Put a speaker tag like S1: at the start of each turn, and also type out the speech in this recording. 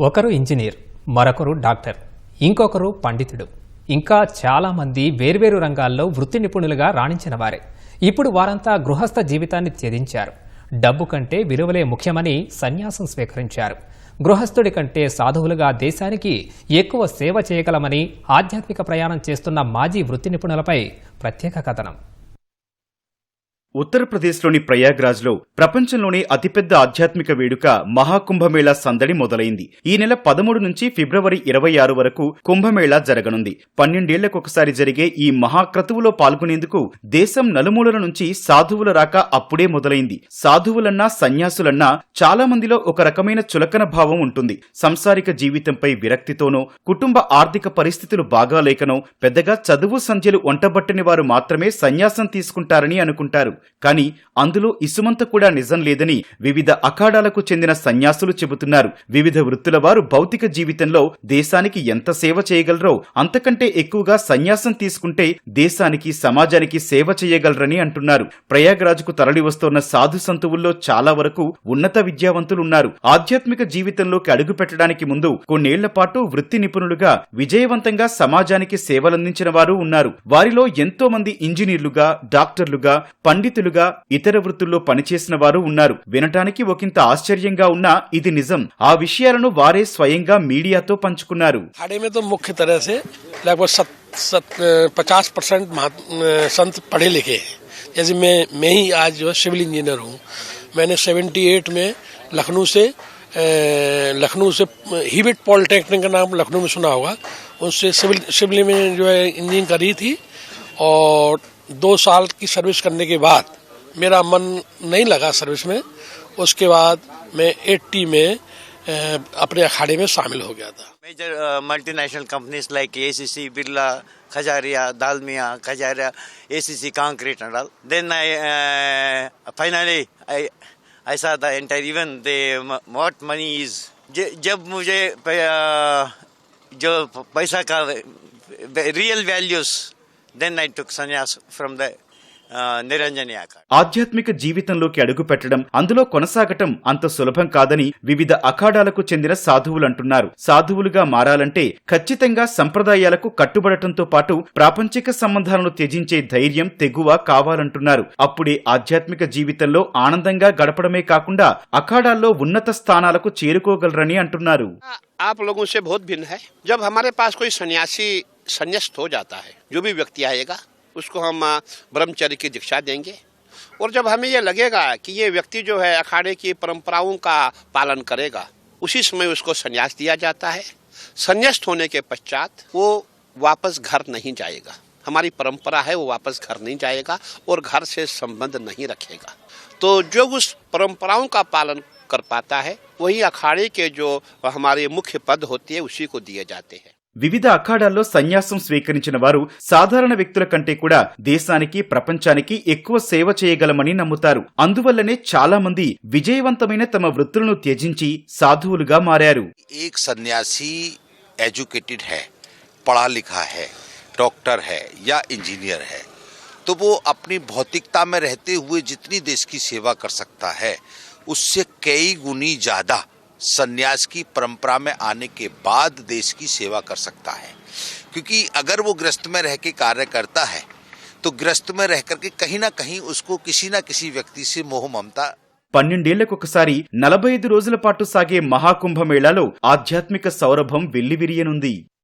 S1: ఒకరు ఇంజనీర్ మరొకరు డాక్టర్ ఇంకొకరు పండితుడు. ఇంకా చాలామంది వేర్వేరు రంగాల్లో వృత్తి నిపుణులుగా రాణించిన వారే. ఇప్పుడు వారంతా గృహస్థ జీవితాన్ని త్యజించారు. డబ్బు కంటే విలువలే ముఖ్యమని సన్యాసం స్వీకరించారు. గృహస్థుడి కంటే సాధువులుగా దేశానికి ఎక్కువ సేవ చేయగలమని ఆధ్యాత్మిక ప్రయాణం చేస్తున్న మాజీ వృత్తి నిపుణులపై ప్రత్యేక కథనం.
S2: ఉత్తరప్రదేశ్లోని ప్రయాగ్రాజ్లో ప్రపంచంలోనే అతిపెద్ద ఆధ్యాత్మిక వేడుక మహాకుంభమేళా సందడి మొదలైంది. ఈ నెల పదమూడు నుంచి ఫిబ్రవరి ఇరవై ఆరు వరకు కుంభమేళా జరగనుంది. పన్నెండేళ్ళకొకసారి జరిగే ఈ మహాక్రతువులో పాల్గొనేందుకు దేశం నలుమూలల నుంచి సాధువుల రాక అప్పుడే మొదలైంది. సాధువులన్నా సన్యాసులన్నా చాలా మందిలో ఒక రకమైన చులకన భావం ఉంటుంది. సంసారిక జీవితంపై విరక్తితోనో కుటుంబ ఆర్థిక పరిస్థితులు బాగాలేకనో పెద్దగా చదువు సంధ్యలు వంటబట్టని వారు మాత్రమే సన్యాసం తీసుకుంటారని అనుకుంటారు. కానీ అందులో ఇసుమంత కూడా నిజం లేదని వివిధ అఖాడాలకు చెందిన సన్యాసులు చెబుతున్నారు. వివిధ వృత్తుల వారు భౌతిక జీవితంలో దేశానికి ఎంత సేవ చేయగలరో అంతకంటే ఎక్కువగా సన్యాసం తీసుకుంటే దేశానికి సమాజానికి సేవ చేయగలరని అంటున్నారు. ప్రయాగ్రాజ్కు తరలి వస్తున్న సాధు సంతువుల్లో చాలా వరకు ఉన్నత విద్యావంతులున్నారు. ఆధ్యాత్మిక జీవితంలోకి అడుగు పెట్టడానికి ముందు కొన్నేళ్ళ పాటు వృత్తి నిపుణులుగా విజయవంతంగా సమాజానికి సేవలందించిన వారు ఉన్నారు. వారిలో ఎంతో మంది ఇంజనీర్లుగా డాక్టర్లుగా పండితులుగా ఇతర వృత్తుల్లో పనిచేసిన వారు ఉన్నారు వినటానికి ఒకంత ఆశ్చర్యంగా ఉన్నా ఇది నిజం ఆ విషయాలను వారే స్వయంగా మీడియాతో పంచుకున్నారు
S3: अखाड़े में तो मुख्य तरह से लगभग सत, सत, पचास परसेंट संत पढ़े लिखे हैं जैसे मैं मैं ही आज जो है सिविल इंजीनियर हूँ मैंने 78 में लखनऊ से अ, लखनऊ से हिबिट पॉलिटेक्निक का नाम लखनऊ में सुना होगा उससे सिविल सिविल में जो है इंजीनियरिंग करी थी और दो साल की सर्विस करने के बाद मेरा मन नहीं लगा सर्विस में। उसके बाद मैं एट्टी में अपने अखाड़े में शामिल हो गया था।
S4: Major multinational companies like A C C Birla Khajaria Dalmia Khajaria ACC concrete and all then I finally I I saw entire even the what money is जब मुझे जो पैसा का real values then I took sannyas from the uh, Niranjani Akad.
S2: ఆధ్యాత్మిక జీవితంలోకి అడుగు పెట్టడం అందులో కొనసాగటం అంత సులభం కాదని వివిధ అఖాడాలకు చెందిన సాధువులు అంటున్నారు సాధువులుగా మారాలంటే ఖచ్చితంగా సంప్రదాయాలకు కట్టుబడటంతో పాటు ప్రాపంచిక సంబంధాలను త్యజించే ధైర్యం తెగువ కావాలంటున్నారు అప్పుడే ఆధ్యాత్మిక జీవితంలో ఆనందంగా గడపడమే కాకుండా అఖాడాల్లో ఉన్నత స్థానాలకు చేరుకోగలరని అంటున్నారు
S5: आप लोगों से बहुत भिन्न है जब हमारे पास कोई सन्यासी संन्यास्त हो जाता है। जो भी व्यक्ति आएगा, उसको हम ब्रह्मचर्य की दीक्षा देंगे। और जब हमें ये लगेगा कि ये व्यक्ति जो है, अखाड़े की परंपराओं का पालन करेगा, उसी समय उसको संन्यास दिया जाता है। संन्यास्त होने के पश्चात वो वापस घर नहीं जाएगा। हमारी परंपरा है, वो वापस घर नहीं जाएगा और घर से संबंध नहीं रखेगा। तो जो उस परंपराओं का पालन कर पाता है, वही अखाड़े के जो हमारे मुख्य पद होते हैं, उसी को दिए जाते हैं।
S2: వివిధ అఖాడాల్లో సన్యాసం స్వీకరించిన వారు సాధారణ వ్యక్తుల కంటే కూడా దేశానికి ప్రపంచానికి ఎక్కువ సేవ చేయగలమని నమ్ముతారు అందువల్లనే చాలా మంది విజయవంతమైన తమ వృత్తులను త్యజించి సాధువులుగా మారారు
S6: एक सन्यासी एजुकेटेड है पढ़ा लिखा है डॉक्टर है या इंजीनियर है तो वो अपनी भौतिकता में रहते हुए जितनी देश की सेवा कर सकता है उससे कई गुनी ज्यादा सन्यास की परंपरा में आने के बाद देश की सेवा कर सकता है क्योंकि अगर वो ग्रस्त में रह के कार्य करता है तो ग्रस्त में रह करके कहीं ना कहीं उसको किसी ना किसी व्यक्ति से मोह ममता
S2: పన్నెండేళ్లకొకసారి నలభై ఐదు రోజుల పాటు సాగే మహాకుంభమేళాలో ఆధ్యాత్మిక సౌరభం వెల్లివిరియనుంది